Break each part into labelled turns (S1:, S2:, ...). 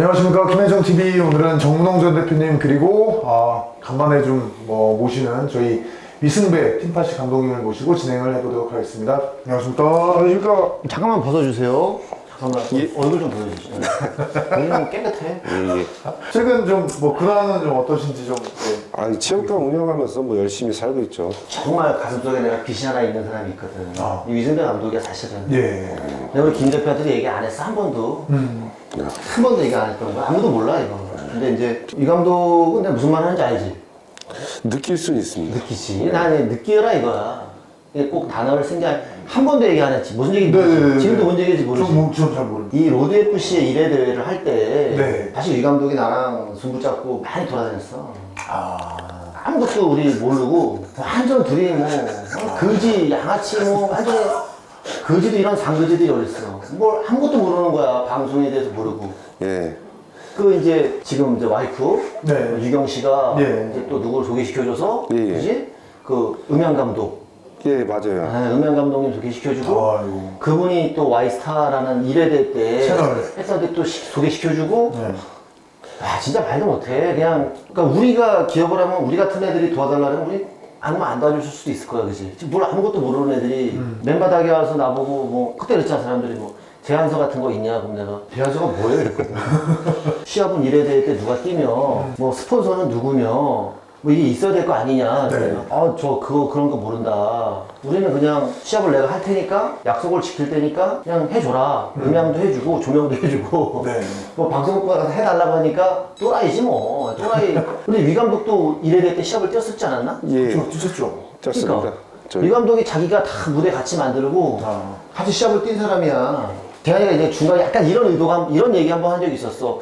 S1: 안녕하십니까 김혜정 TV 오늘은 정문홍 전 대표님 그리고 아, 간만에 좀 뭐 모시는 저희 위승배 팀파시 감독님을 모시고 진행을 해보도록 하겠습니다. 안녕하십니까?
S2: 안녕하십니까.
S3: 잠깐만 벗어주세요. 잠깐만 얼굴 좀 보여주시죠. 본인은 깨끗해.
S2: 예, 예.
S1: 최근 좀 뭐 근황은 좀 어떠신지 좀 네.
S2: 아, 이 체육관 운영하면서 뭐 열심히 살고 있죠.
S3: 정말 가슴속에 내가 빛이 하나 있는 사람이 있거든.
S1: 아.
S3: 이 위승배 감독이 사실은.
S1: 예.
S3: 내가 우리 김 대표한테도 얘기 안 했어 한 번도.
S1: 음.
S3: 한 번도 얘기 안 했던 거야. 아무도 몰라 이거. 근데 이제 이 감독은 내가 무슨 말 하는지 알지?
S2: 느낄 수는 있습니다.
S3: 느끼지. 나는 느끼라 이거야. 이게 꼭 단어를 쓴게 아니라 한 번도 얘기 안 했지. 무슨 얘기인지 모르지.
S1: 네네네.
S3: 지금도 뭔 얘기인지 모르지.
S1: 좀잘 모릅니다.
S3: 이 로드 FC의 1회 대회를 할 때
S1: 네.
S3: 사실 이 감독이 나랑 승부 잡고 많이 돌아다녔어.
S1: 아.
S3: 아무것도 우리 모르고 완전 둘이 뭐 어, 거지 양아치 뭐 완전 거지도 이런 상거지들이 어딨어. 뭘 아무것도 모르는 거야 방송에 대해서 모르고.
S2: 예.
S3: 그 이제 지금 이제 와이프
S1: 네.
S3: 유경 씨가
S1: 예.
S3: 이제 또 누구를 소개시켜줘서
S2: 예, 예.
S3: 그지? 그 음향 감독,
S2: 예, 맞아요.
S3: 아, 음향 감독님 소개시켜주고
S1: 아이고.
S3: 그분이 또 와이스타라는 1회대 때
S1: 채널.
S3: 했을 때또 소개시켜주고
S1: 네.
S3: 아 진짜 말도 못해 그냥 그러니까 우리가 기억을 하면 우리 같은 애들이 도와달라면 우리 아니면 안 도와줄 수도 있을 거야 그지 지금 뭘 아무것도 모르는 애들이
S1: 음.
S3: 맨바닥에 와서 나보고 뭐 그때 그랬잖아 사람들이 뭐 제안서 같은 거 있냐 그럼 내가 제안서가 뭐예요 이랬거든 시합은 1회 대회 때 누가 뛰며 뭐 스폰서는 누구며 뭐 이게 있어야 될 거 아니냐
S1: 네.
S3: 아 저 그거 그런 거 모른다 우리는 그냥 시합을 내가 할 테니까 약속을 지킬 테니까 그냥 해줘라 음향도 해주고 조명도 해주고
S1: 네.
S3: 뭐 방송국가 가서 해달라고 하니까 또라이지 뭐 또라이 근데 위 감독도 이래 될 때 시합을 뛰었었지 않았나?
S2: 예.
S1: 좀 뛰셨죠?
S2: 짰습니다.
S3: 그러니까 저위 감독이 자기가 다 무대 같이 만들고
S1: 아.
S3: 같이 시합을 뛴 사람이야 대한이가 이제 중간에 약간 이런 의도가 이런 얘기 한번 한 적이 있었어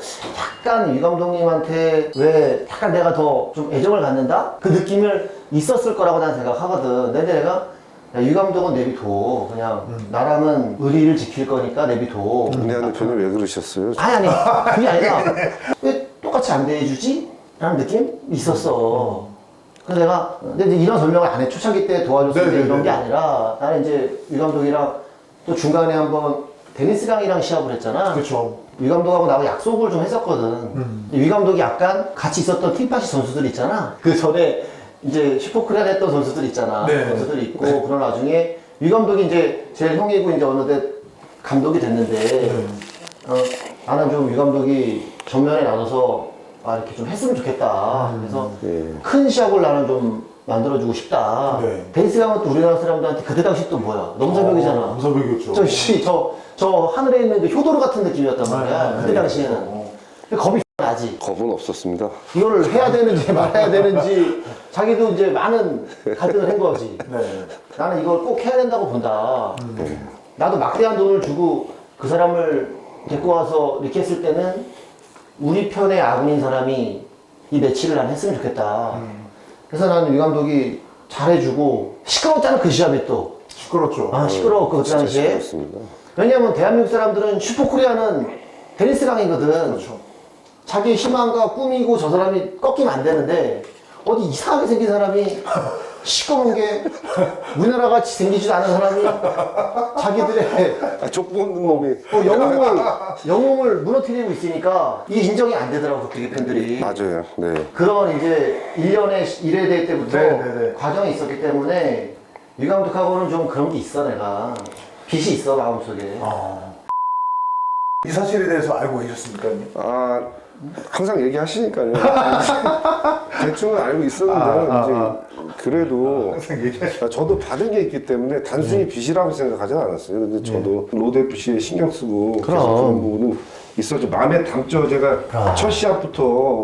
S3: 약간 위 감독님한테 왜 약간 내가 더 좀 애정을 갖는다? 그 느낌을 있었을 거라고 난 생각하거든 근데 내가 야, 위 감독은 내비둬 그냥 나랑은 의리를 지킬 거니까 내비둬
S2: 은혜한 대표님 왜 그러셨어요?
S3: 아니 아니 그게 아니라 왜 똑같이 안 대해주지? 라는 느낌 있었어 그래서 내가 근데 이제 이런 설명을 안해 초창기 때 도와줬을 때
S1: 네네네.
S3: 이런 게 아니라 나는 이제 위 감독이랑 또 중간에 한번 데니스 강이랑 시합을 했잖아
S1: 그렇죠.
S3: 위 감독하고 나하고 약속을 좀 했었거든
S1: 음.
S3: 위 감독이 약간 같이 있었던 팀파시 선수들 있잖아 그 전에 이제 슈퍼크레안 했던 선수들 있잖아
S1: 네.
S3: 선수들 있고 그런 와중에 위 감독이 이제 제일 형이고 이제 어느덧 감독이 됐는데
S1: 네.
S3: 어, 나는 좀유 감독이 전면에 나서서 아, 이렇게 좀 했으면 좋겠다. 그래서
S2: 예.
S3: 큰 시합을 나는 좀 만들어주고 싶다.
S1: 네.
S3: 데니스 강은 또 우리나라 사람들한테 그때 당시 또 뭐야? 넘사벽이잖아.
S1: 어, 넘사벽이었죠.
S3: 저, 씨, 저, 저 하늘에 있는 그 효도로 같은 느낌이었단 말이야.
S1: 네,
S3: 그때
S1: 네.
S3: 당시에는. 근데 겁이 나지.
S2: 겁은 없었습니다.
S3: 이거를 해야 되는지 말아야 되는지 자기도 이제 많은 갈등을 한 거지.
S1: 네.
S3: 나는 이걸 꼭 해야 된다고 본다. 나도 막대한 돈을 주고 그 사람을 데리고 와서 이렇게 했을 때는 우리 편의 아군인 사람이 이 매치를 난 했으면 좋겠다. 그래서 나는 유 감독이 잘해주고 시끄러웠잖아 그 시합이 또.
S1: 시끄럽죠.
S3: 아 시끄러워 그
S2: 진짜
S3: 당시에.
S2: 시끄럽습니다.
S3: 왜냐면 대한민국 사람들은 슈퍼코리아는 테니스 강이거든.
S1: 그렇죠.
S3: 자기 희망과 꿈이고 저 사람이 꺾이면 안 되는데 어디 이상하게 생긴 사람이 시꺼먼 게 우리나라 같이 생기지도 않은 사람이 자기들의
S2: 아, 족보는 놈이.
S3: 어, 영웅을 영웅을 무너뜨리고 있으니까 이게 인정이 안 되더라고 그게 팬들이
S2: 맞아요. 네.
S3: 그런 이제 1년에 1회 대회 때부터
S1: 네, 네, 네.
S3: 과정이 있었기 때문에 유 감독하고는 좀 그런 게 있어 내가 빚이 있어 마음속에
S1: 아. 이 사실에 대해서 알고 계셨습니까? 형님?
S2: 아, 항상 얘기하시니까요. 대충은 알고 있었는데,
S1: 아, 아,
S2: 이제 그래도.
S1: 항상 얘기하시죠.
S2: 아, 저도 받은 게 있기 때문에 단순히 빚이라고 생각하진 않았어요. 근데 저도 로드 FC에 신경 쓰고
S3: 그럼.
S2: 계속 그런 부분은 있었죠. 마음에 담죠. 제가
S3: 그럼.
S2: 첫 시합부터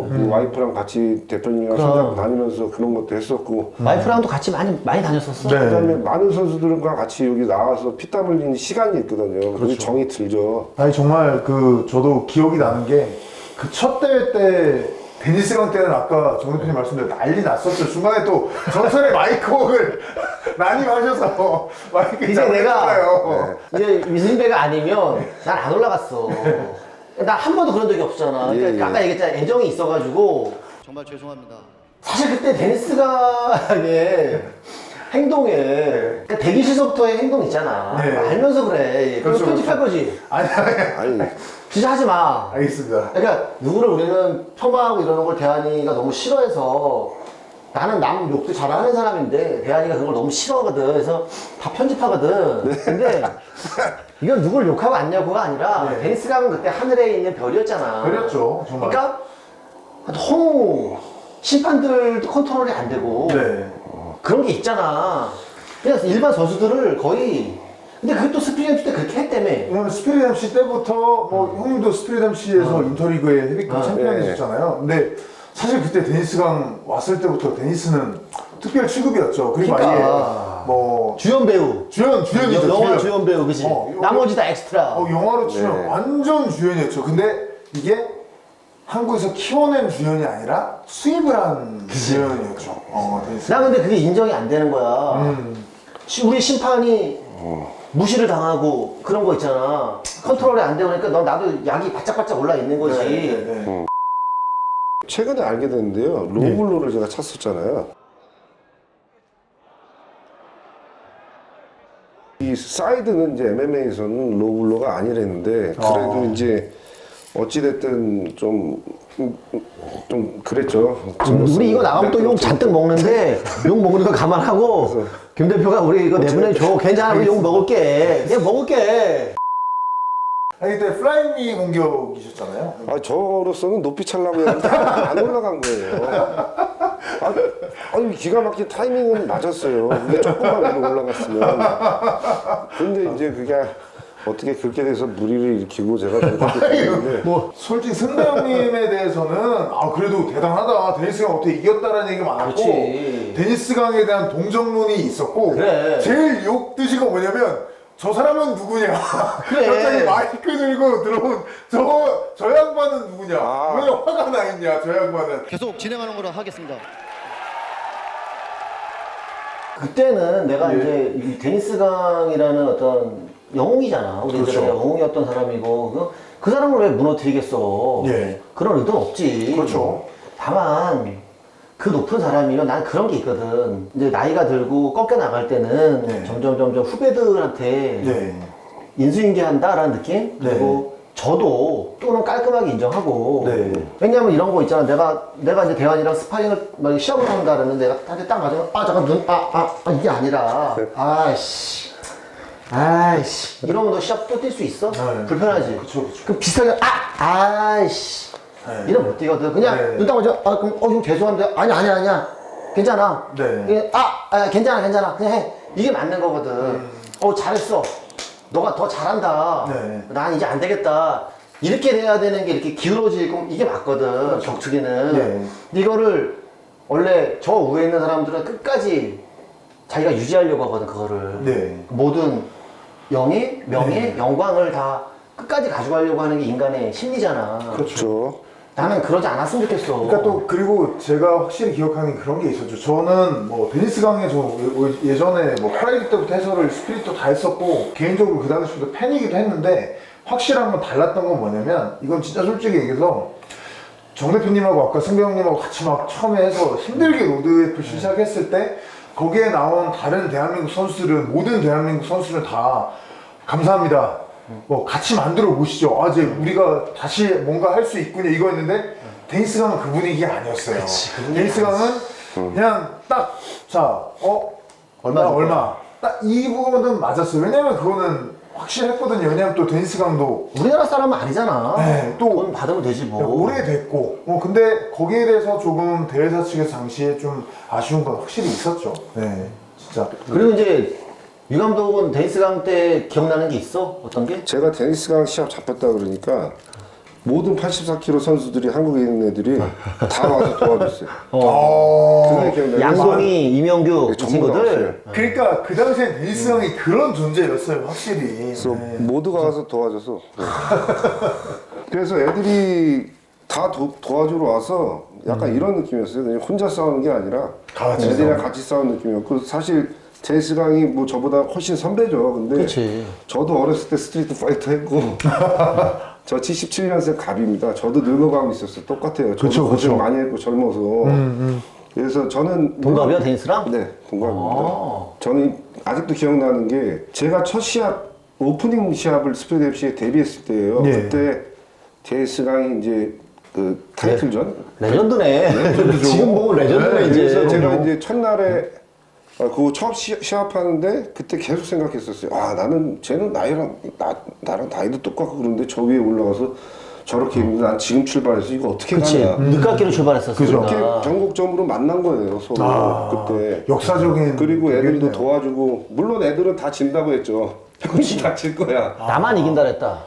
S2: 그 와이프랑 같이 대표님이랑
S3: 그럼.
S2: 손잡고 다니면서 그런 것도 했었고
S3: 와이프랑도 같이 많이 많이 다녔었어
S1: 네.
S2: 그다음에 많은 선수들과 같이 여기 나와서 피땀 흘리는 시간이 있거든요. 그렇죠. 정이 들죠.
S1: 아니 정말 그 저도 기억이 나는 게 그 첫 대회 때 데니스강 때는 아까 정 대표님 말씀대로 난리 났었죠. 중간에 또 전설의 마이크웍을 많이 마셔서 마이크
S3: 이제 내가
S1: 했잖아요.
S3: 이제 위승배가 아니면 난 안 올라갔어. 난한 번도 그런 적이 없잖아. 그러니까
S2: 예, 예.
S3: 아까 얘기했잖아. 애정이 있어가지고. 정말 죄송합니다. 사실 그때 데니스가 예. 행동에 그러니까 대기실서부터의 행동 있잖아.
S1: 네.
S3: 알면서 그래. 그거
S1: 그렇죠,
S3: 편집할
S1: 그렇죠.
S3: 거지.
S1: 아니, 아니,
S2: 아니
S3: 진짜 하지 마.
S1: 알겠습니다.
S3: 그러니까 누구를 우리는 폄하하고 이러는 걸 대한이가 너무 싫어해서 나는 남 욕도 잘하는 사람인데 대한이가 그걸 너무 싫어하거든. 그래서 다 편집하거든. 근데 이건 누굴 욕하고 안냐고가 아니라
S1: 네.
S3: 데니스 가면 그때 하늘에 있는 별이었잖아.
S1: 그랬죠, 정말.
S3: 그러니까 너무 심판들도 컨트롤이 안 되고
S1: 네.
S3: 그런 게 있잖아. 그냥 일반 선수들을 거의 근데 그것도 MC 때 그렇게 했다며.
S1: 왜냐면 스피릿 MC 때부터 뭐 형님도 스피릿 MC에서 인터리그의 헤비급
S3: 어.
S1: 챔피언이셨잖아요. 근데 사실 그때 데니스강 왔을 때부터 데니스는 특별 취급이었죠. 그리고
S3: 그러니까.
S1: 아예 뭐
S3: 주연 배우.
S1: 주연 주연이죠.
S3: 영화
S1: 주연.
S3: 주연 배우 그지?
S1: 어,
S3: 나머지 다 엑스트라.
S1: 어, 영화로 치면
S2: 네.
S1: 완전 주연이었죠. 근데 이게 한국에서 키워낸 주연이 아니라 수입을 한 주연이었죠. 어, 데니스.
S3: 나 근데 그게 인정이 안 되는 거야.
S1: 음.
S3: 시- 우리 심판이 무시를 당하고 그런 거 있잖아. 컨트롤이 안 되고 그러니까 너 나도 약이 바짝바짝 올라 있는 거지.
S1: 네, 네, 네.
S2: 최근에 알게 됐는데요. 로블로를 제가 찾았잖아요. 이 사이드는 이제 MMA에서는 로블로가 아니랬는데 그래도
S1: 아.
S2: 이제 어찌됐든 좀, 음, 좀 그랬죠.
S3: 우리 이거 나가면 또 욕 잔뜩 먹는데 욕 먹는 거 감안하고 김 대표가 우리 이거 내보내 줘. 괜찮아. 우리 욕 먹을게. 그냥 먹을게.
S1: 아니 그때 플라이미 공격이셨잖아요.
S2: 아, 저로서는 높이 차려고 했는데 안 올라간 거예요. 아, 아니, 기가 막힌 타이밍은 맞았어요. 근데 조금만 위로 올라갔으면. 근데 이제 그게 어떻게 그렇게 돼서 무리를 일으키고 제가 그렇게 됐는데
S1: 뭐 솔직히 승대 형님에 대해서는 아 그래도 대단하다 데니스 강 어떻게 이겼다라는 얘기가 많았고
S3: 그렇지.
S1: 데니스 강에 대한 동정론이 있었고
S3: 그래.
S1: 제일 욕 드시고 뭐냐면 저 사람은 누구냐
S3: 그래.
S1: 갑자기 마이크 들고 들어온 저, 저 양반은 누구냐
S2: 아.
S1: 왜 화가 나 있냐 저 양반은
S3: 계속 진행하는 거로 하겠습니다. 그때는 내가
S1: 예.
S3: 이제 이 데니스 강이라는 어떤 영웅이잖아. 우리들의
S1: 그렇죠.
S3: 영웅이었던 사람이고 그, 그 사람을 왜 무너뜨리겠어?
S1: 예.
S3: 그런 의도는 없지.
S1: 그렇죠.
S3: 다만 그 높은 사람이면 난 그런 게 있거든. 이제 나이가 들고 꺾여 나갈 때는
S1: 네.
S3: 점점 점점 후배들한테
S1: 네
S3: 인수인계한다라는 느낌? 그리고 저도 또는 깔끔하게 인정하고
S1: 네.
S3: 왜냐면 이런 거 있잖아 내가 내가 이제 대환이랑 스파링을 막 시합을 한다 그러는데 내가 한테 딱 맞으면 아 잠깐 눈아아 아, 이게 아니라 아이씨 아이씨 이러면 너 시합 또 뛸 수 있어?
S1: 네.
S3: 불편하지?
S1: 그쵸, 그쵸.
S3: 그럼 비슷하게 아 아이씨
S1: 네.
S3: 이러면 못 뛰거든. 그냥
S1: 네.
S3: 눈딱 맞으면 아 그럼 어 형 죄송한데. 아니 아니 아니야. 괜찮아.
S1: 네.
S3: 그냥, 아, 아 괜찮아 괜찮아. 그냥 해. 이게 맞는 거거든.
S1: 음.
S3: 어 잘했어. 너가 더 잘한다.
S1: 네.
S3: 난 이제 안 되겠다. 이렇게 돼야 되는 게 이렇게 기울어지고 이게 맞거든 격투기는.
S1: 네.
S3: 근데 이거를 원래 저 위에 있는 사람들은 끝까지 자기가 유지하려고 하거든 그거를.
S1: 네.
S3: 모든 영예 명예 영광을 다 끝까지 가져가려고 하는 게 인간의 심리잖아.
S2: 그렇죠.
S3: 나는 그러지 않았으면 좋겠어
S1: 그러니까 또 그리고 제가 확실히 기억하는 그런 게 있었죠. 저는 뭐 데니스 강에 저 예- 예전에 뭐 프라이드 때부터 해설을 스피릿도 다 했었고 개인적으로 그 당시부터 팬이기도 했는데 확실한 건 달랐던 건 뭐냐면 이건 진짜 솔직히 얘기해서 정 대표님하고 아까 승배 형님하고 같이 막 처음에 해서 힘들게 로드웨이프 시작했을 때 거기에 나온 다른 대한민국 선수들은 모든 대한민국 선수들은 다 감사합니다. 뭐 같이 만들어 보시죠. 아 이제 우리가 다시 뭔가 할 수 있군요. 이거였는데 데니스 강은 그 분위기가 아니었어요. 데니스 강은 그냥 딱 자, 어
S3: 얼마
S1: 얼마
S3: 줄
S1: 얼마 딱 이 부분은 맞았어요. 왜냐면 그거는 확실했거든요. 왜냐면 또 데니스 강도
S3: 우리나라 사람은 아니잖아
S1: 네, 또
S3: 돈 받으면 되지 뭐
S1: 오래됐고, 어, 근데 거기에 대해서 조금 대회사 측에서 당시에 좀 아쉬운 건 확실히 있었죠. 네, 진짜.
S3: 그리고 이제 유 감독은 데니스강 때 기억나는 게 있어? 어떤 게?
S2: 제가 테니스강 시합 잡혔다 그러니까 모든 84kg 선수들이 한국에 있는 애들이 다 와서 도와줬어요.
S1: 어,
S2: 그게 기억나요.
S3: 양동희, 이명규 이
S2: 전부 다
S3: 친구들
S1: 그러니까 그 당시엔 데니스 강이 그런 존재였어요, 확실히.
S2: 그래서
S1: 네.
S2: 모두가 와서 도와줘서 네. 그래서 애들이 다 도, 도와주러 와서 약간 이런 느낌이었어요. 그냥 혼자 싸우는 게 아니라
S1: 다 같이
S2: 애들이랑
S1: 싸우는.
S2: 같이 싸우는 느낌이었고 사실 제스강이 뭐 저보다 훨씬 선배죠. 근데
S3: 그치.
S2: 저도 어렸을 때 스트리트 파이터 했고 저 77년생 갑입니다. 저도 늙어가고 있었어요. 똑같아요. 저도
S1: 그쵸,
S2: 고생
S1: 그쵸.
S2: 많이 했고 젊어서 그래서 저는
S3: 동갑이야 데니스랑?
S2: 네, 동갑입니다.
S3: 아.
S2: 저는 아직도 기억나는 게 제가 첫 시합 오프닝 시합을 스프리드 FC에 데뷔했을 때예요.
S1: 네.
S2: 그때 제이스 강이 이제 그 타이틀전.
S3: 레전드네. 지금 보면 레전드네
S1: 네,
S3: 이제.
S2: 그래서 제가
S1: 그럼요.
S2: 이제 첫날에 아, 그거 처음 시, 시합하는데 그때 계속 생각했었어요. 아 나는 쟤는 나이랑 나 나랑 나이도 똑같고 그런데 저 위에 올라가서 저렇게 있는데 난 지금 출발해서 이거 어떻게
S3: 그치.
S2: 가냐.
S3: 늦깎이로 출발했었으니까.
S2: 그렇게 전국점으로 만난 거예요 서로
S1: 아,
S2: 그때.
S1: 역사적인
S2: 그리고 애들도
S1: 대결이네요.
S2: 도와주고 물론 애들은 다 진다고 했죠. 형이 다질 거야.
S3: 나만 이긴다 그랬다.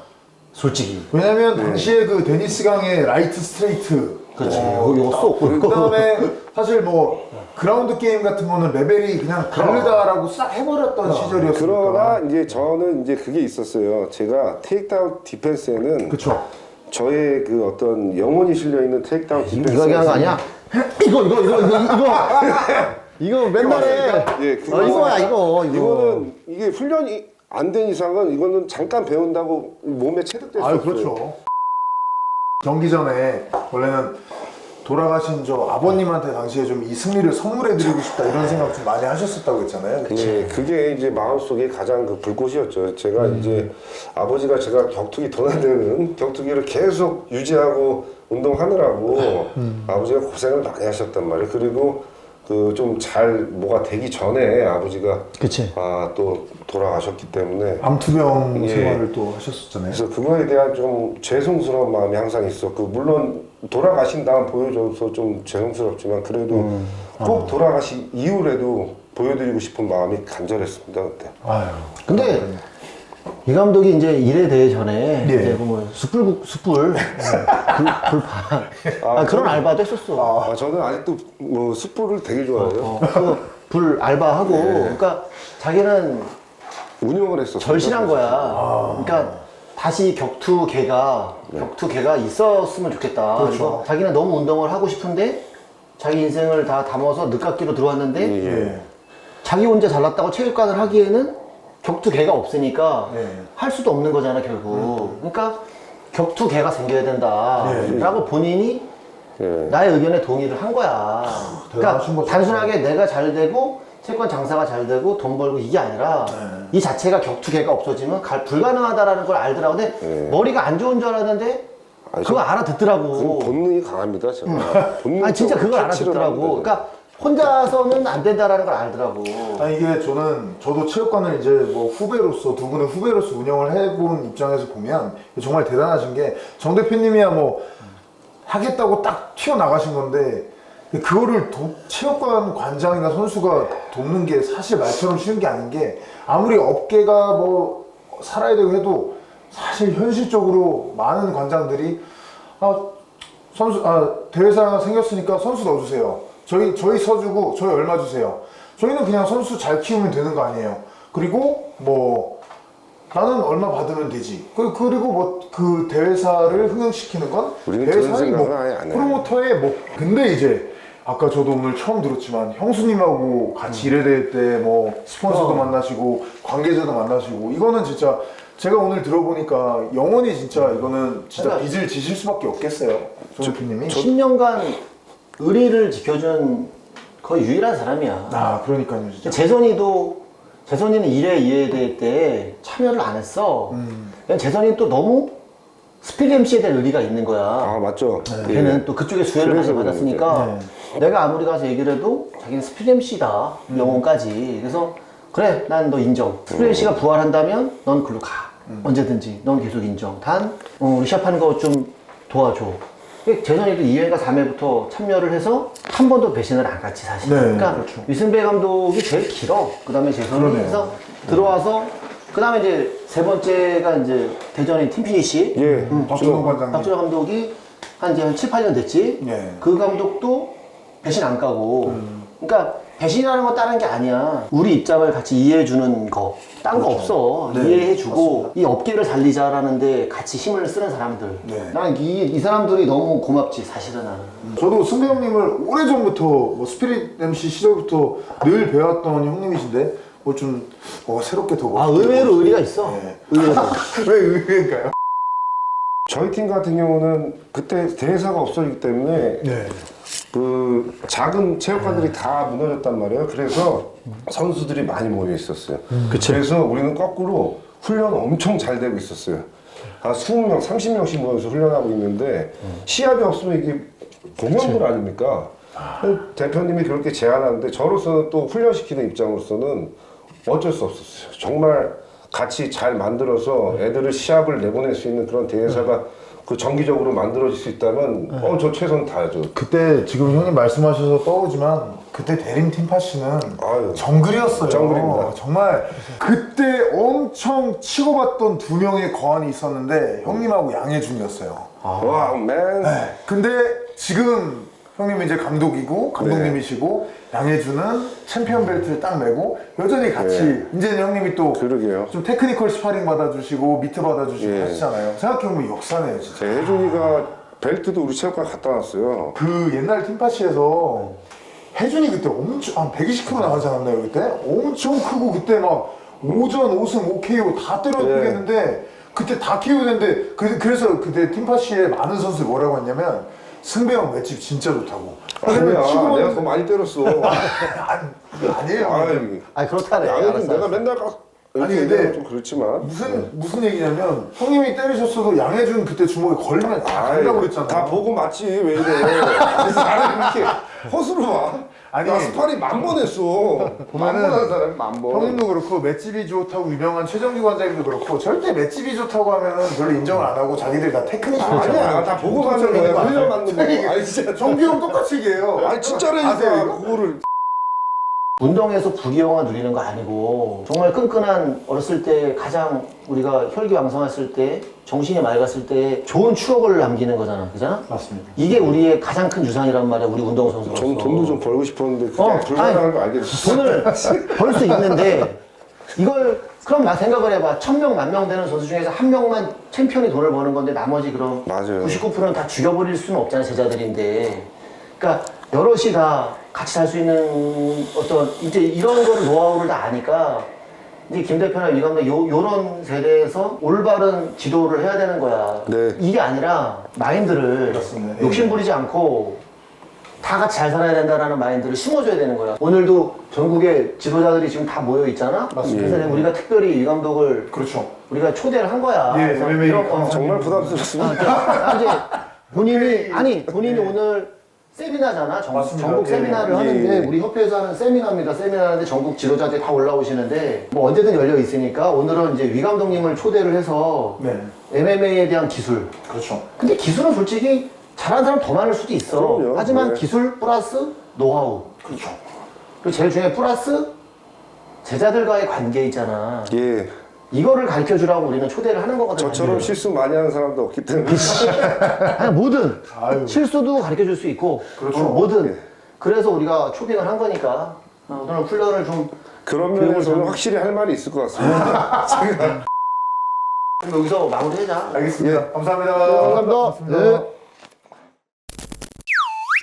S3: 솔직히.
S1: 왜냐면
S2: 네.
S1: 당시에 그 데니스 강의 라이트 스트레이트
S3: 그렇지.
S1: 어,
S3: 이거 쏙.
S1: 그 다음에 사실 뭐 그라운드 게임 같은 거는 레벨이 그냥 다르다라고 싹 해버렸던 시절이었으니까
S2: 그러나 이제 저는 이제 그게 있었어요. 제가 테이크다운 디펜스에는
S1: 그쵸
S2: 저의 그 어떤 영혼이 실려 있는 테이크다운 디펜스
S3: 이거 얘기하는 거 아니야? 이거 이거 이거 이거 이거 이거 맨날 해.
S2: 예,
S3: 어,
S2: 그거-
S3: 이거야 이거 이거.
S2: 이거는 이게 훈련이 안 된 이상은 이거는 잠깐 배운다고 몸에 체득될 수
S1: 아유
S2: 없어요.
S1: 그렇죠 경기 전에 원래는 돌아가신 저 아버님한테 당시에 좀 이 승리를 선물해드리고 싶다 이런 생각 좀 많이 하셨었다고 했잖아요
S2: 네, 그게 이제 마음속에 가장 그 불꽃이었죠. 제가 이제 아버지가 제가 격투기 도난되는 격투기를 계속 유지하고 운동하느라고 아버지가 고생을 많이 하셨단 말이에요. 그리고 그 좀 잘 뭐가 되기 전에 아버지가
S3: 그치.
S2: 아 또 돌아가셨기 때문에.
S1: 암투병
S2: 예.
S1: 생활을 또 하셨었잖아요.
S2: 그래서 그거에 대한 좀 죄송스러운 마음이 항상 있었고 물론 돌아가신 다음 보여줘서 좀 죄송스럽지만 그래도 꼭 돌아가신 이후에도 보여드리고 싶은 마음이 간절했습니다 그때.
S1: 아유.
S3: 근데 이 감독이 이제 일에 대해 전에
S1: 예.
S3: 이제 그뭐 숯불 숯불 불 불판 아, 그런 알바도 했었어.
S2: 아, 저는 아직도 뭐 숯불을 되게 좋아해요.
S3: 어, 그불 알바하고 그러니까 자기는
S2: 운영을 했었어요.
S3: 절실한 거야. 그러니까 다시 격투계가 격투계가 있었으면 좋겠다.
S1: 그렇죠.
S3: 그래서 자기는 너무 운동을 하고 싶은데 자기 인생을 다 담아서 늦깎이로 들어왔는데
S1: 예.
S3: 자기 혼자 잘났다고 체육관을 하기에는 격투계가 없으니까
S1: 네.
S3: 할 수도 없는 거잖아 결국. 그러니까 격투계가 생겨야 된다라고 본인이
S2: 예.
S3: 나의 의견에 동의를 한 거야.
S1: 대단하신
S3: 그러니까
S1: 거죠.
S3: 단순하게 내가 잘 되고 채권 장사가 잘 되고 돈 벌고 이게 아니라
S1: 네.
S3: 이 자체가 격투계가 없어지면 갈- 불가능하다라는 걸 알더라고. 근데
S2: 네.
S3: 머리가 안 좋은 줄 알았는데
S2: 아니,
S3: 그거
S2: 저-
S3: 알아듣더라고.
S2: 본능이 강합니다. 제가. 본능
S3: 아니 진짜 그걸 알아듣더라고. 그러니까 혼자서는 안 된다라는 걸 알더라고.
S1: 아니 이게 저는 저도 체육관을 이제 뭐 후배로서 두 분의 후배로서 운영을 해본 입장에서 보면 정말 대단하신 게 정 대표님이야 뭐 하겠다고 딱 튀어나가신 건데 그거를 도- 체육관 관장이나 선수가 돕는 게 사실 말처럼 쉬운 게 아닌 게 아무리 업계가 뭐 살아야 되고 해도 사실 현실적으로 많은 관장들이 아 선수 아 대회사 생겼으니까 선수 넣어주세요. 저희 저희 서주고 저희 얼마 주세요. 저희는 그냥 선수 잘 키우면 되는 거 아니에요. 그리고 뭐 나는 얼마 받으면 되지. 그- 그리고 뭐 그 대회사를 흥행시키는 건
S2: 우리는 그런
S1: 대회사의 뭐
S2: 생각은 아예 안 해요.
S1: 프로모터의 뭐 근데 이제 아까 저도 오늘 처음 들었지만 형수님하고 같이 일해야 될때뭐 스폰서도
S3: 어.
S1: 만나시고 관계자도 만나시고 이거는 진짜 제가 오늘 들어보니까 영원히 진짜 이거는 진짜 빚을 지실 수밖에 없겠어요. 조 대표님이.
S3: 10년간 의리를 지켜준 거의 유일한 사람이야.
S1: 아 그러니까요 진짜.
S3: 재선이도 재선이는 1회 2회 대회 때 참여를 안 했어.
S1: 음.
S3: 그냥 재선이는 또 너무 스피드 MC에 대한 의리가 있는 거야.
S2: 아 맞죠. 예.
S3: 걔는 또 그쪽에 수혜를 많이
S2: 그래서
S3: 받았으니까 내가 아무리 가서 얘기를 해도 자기는 스피드 MC다
S1: 음.
S3: 영혼까지 그래서 그래 난 너 인정 스피드 MC가 부활한다면 넌 글로 가
S1: 음.
S3: 언제든지 넌 계속 인정 단 어, 우리 시합하는 거 좀 도와줘 재선이도 2회가 3회부터 참여를 해서 한 번도 배신을 안 갔지 사실
S1: 네,
S3: 그러니까
S1: 그렇죠.
S3: 위승배 감독이 제일 길어 그 다음에 재선이
S1: 그러네요.
S3: 그래서 들어와서 그 다음에 이제 세 번째가 이제 대전의 팀 피니시
S2: 예.
S1: 음, 박준호 관장님.
S3: 박준호 감독이 한 이제 한 7, 8년 됐지.
S1: 예.
S3: 그 감독도 배신 안 까고. 그러니까 배신이라는 건 다른 게 아니야. 우리 입장을 같이 이해해 주는 거. 딴거 없어.
S1: 네,
S3: 이해해 주고 이 업계를 살리자라는데 같이 힘을 쓰는 사람들.
S1: 네.
S3: 나는 이, 이 사람들이 너무 고맙지 사실은 나는.
S1: 저도 승배 형님을 오래전부터 뭐 스피릿 MC 시절부터 늘 배웠던 형님이신데 뭐좀 뭐가 새롭게 더
S3: 아
S1: 멋있게
S3: 의외로. 의리가 있어.
S1: 네.
S3: 의외로.
S1: 왜 의외인가요?
S2: 저희 팀 같은 경우는 그때 대사가 없었기 때문에
S1: 네.
S2: 그 작은 체육관들이 다 무너졌단 말이에요. 그래서 선수들이 많이 모여 있었어요. 그래서 우리는 거꾸로 훈련 엄청 잘 되고 있었어요. 한 20명, 30명씩 모여서 훈련하고 있는데 시합이 없으면 이게 공연들 아닙니까? 대표님이 그렇게 제안하는데 저로서는 또 훈련시키는 입장으로서는 어쩔 수 없었어요. 정말 같이 잘 만들어서 애들을 시합을 내보낼 수 있는 그런 대회사가 그 정기적으로 만들어질 수 있다면 어 저 최선 다하죠.
S1: 그때 지금 형님 말씀하셔서 떠오르지만 그때 대림 팀파씨는
S2: 아유.
S1: 정글이었어요.
S2: 정글입니다.
S1: 정말 그때 엄청 치고받던 두 명의 거한이 있었는데 형님하고 양혜준이었어요.
S2: 와, 맨.
S1: 네. 근데 지금 형님이 이제 감독이고 감독님이시고 양혜준은 챔피언 벨트를 딱 메고 여전히 같이
S2: 네.
S1: 이제는 형님이 또좀
S2: 그러게요.
S1: 테크니컬 스파링 받아주시고 미트 받아주시고
S2: 예.
S1: 하시잖아요. 생각해보면 역사네요 진짜.
S2: 제 혜준이가 벨트도 우리 체육관 갖다 놨어요.
S1: 그 옛날 팀파시에서 혜준이 그때 엄청 한 120kg 나가지 않았나요 그때? 엄청 크고 그때 막 오전 5승 5KO 다 때려주겠는데 그때 다 KO 됐는데 그, 그래서 그때 팀파시에 많은 선수들이 뭐라고 했냐면 승배형 맷집 진짜 좋다고
S2: 아니야,
S1: 치고
S2: 내가 더 많이 때렸어.
S1: 아니, 아니에요
S2: 아유,
S3: 아니 그렇다네.
S2: 양혜준
S3: 알았어,
S2: 내가
S3: 알았어.
S2: 맨날 가.
S1: 아니, 근데
S2: 얘기하면 좀 그렇지만.
S1: 무슨 무슨 얘기냐면 형님이 때리셨어도 양혜준 그때 주먹에 걸리면 다
S2: 아이,
S1: 간다고 그랬잖아요
S2: 다 보고 맞지 왜 이래? 나를 이렇게 허수로 봐.
S1: 아니.
S2: 나 스파링 만번 했어. 만번 한 사람이 만 번.
S1: 형님도 그렇고 맷집이 좋다고 유명한 최정기 관장님도 그렇고 절대 맷집이 좋다고 하면은 별로 인정을 안 하고 자기들 다 테크닉
S2: 아니야, 다 보고 가는 거야. 훈련 받는 거. 아니 진짜.
S1: 정규 형 똑같이 얘기해요
S2: 아니 진짜라니까
S1: 이거?
S2: 그거를.
S3: 운동에서 부귀영화 누리는 거 아니고 정말 끈끈한 어렸을 때 가장 우리가 혈기왕성했을 때 정신이 맑았을 때 좋은 추억을 남기는 거잖아, 그잖아?
S1: 맞습니다
S3: 이게 우리의 가장 큰 유산이란 말이야, 우리 운동 선수로서.
S2: 전 돈도 좀 벌고 싶었는데 그게
S3: 어,
S2: 불가능한
S3: 아니,
S2: 거 알겠어.
S3: 돈을 벌 수 있는데 이걸 그럼 나 생각을 해봐. 천 명, 만 명 되는 선수 중에서 한 명만 챔피언이 돈을 버는 건데 나머지 그럼
S2: 맞아요.
S3: 99%는 다 죽여버릴 수는 없잖아, 제자들인데. 그러니까 여럿이 다 같이 살 수 있는 어떤 이제 이런 거를 노하우를 다 아니까 이제 김 대표나 이 감독 요 요런 세대에서 올바른 지도를 해야 되는 거야.
S2: 네.
S3: 이게 아니라 마인드를
S1: 그렇습니다. 예.
S3: 욕심 부리지 않고 다 같이 잘 살아야 된다라는 마인드를 심어줘야 되는 거야. 오늘도 전국에 지도자들이 지금 다 모여 있잖아.
S1: 맞습니다.
S3: 그래서 우리가 특별히 이 감독을
S1: 그렇죠
S3: 우리가 초대를 한 거야.
S1: 예,
S3: 그래서
S1: MMA
S3: 이런 거-
S2: 정말
S3: 아,
S2: 부담스럽습니다.
S3: 아, 이제 본인이 아니 본인이 오늘 세미나잖아. 전,
S1: 맞습니다.
S3: 전국
S1: 예,
S3: 세미나를
S2: 예,
S3: 하는데
S2: 예.
S3: 우리 협회에서 하는 세미나입니다. 세미나인데 전국 지도자들이 다 올라오시는데 뭐 언제든 열려 있으니까 오늘은 이제 위 감독님을 초대를 해서
S1: 네
S3: MMA에 대한 기술.
S1: 그렇죠
S3: 근데 기술은 솔직히 잘하는 사람 더 많을 수도 있어.
S2: 그럼요.
S3: 하지만
S2: 네.
S3: 기술 플러스 노하우.
S1: 그렇죠
S3: 그리고 제일 중요해 플러스 제자들과의 관계 있잖아.
S2: 예.
S3: 이거를 가르쳐 주라고 우리는 초대를 하는 거거든.
S2: 저처럼 실수 많이 하는 사람도 없기 때문에.
S3: 아니, 뭐든
S1: 아유.
S3: 실수도 가르쳐 줄 수 있고
S1: 그렇죠.
S3: 어, 뭐든 그래서 우리가 초빙을 한 거니까 어, 오늘 훈련을 좀
S2: 그런 면에서는
S3: 좀-
S2: 확실히 할 말이 있을 것 같습니다. 제가
S3: 여기서 마무리하자.
S1: 알겠습니다 감사합니다
S3: 감사합니다.
S1: 고맙습니다.
S3: 네.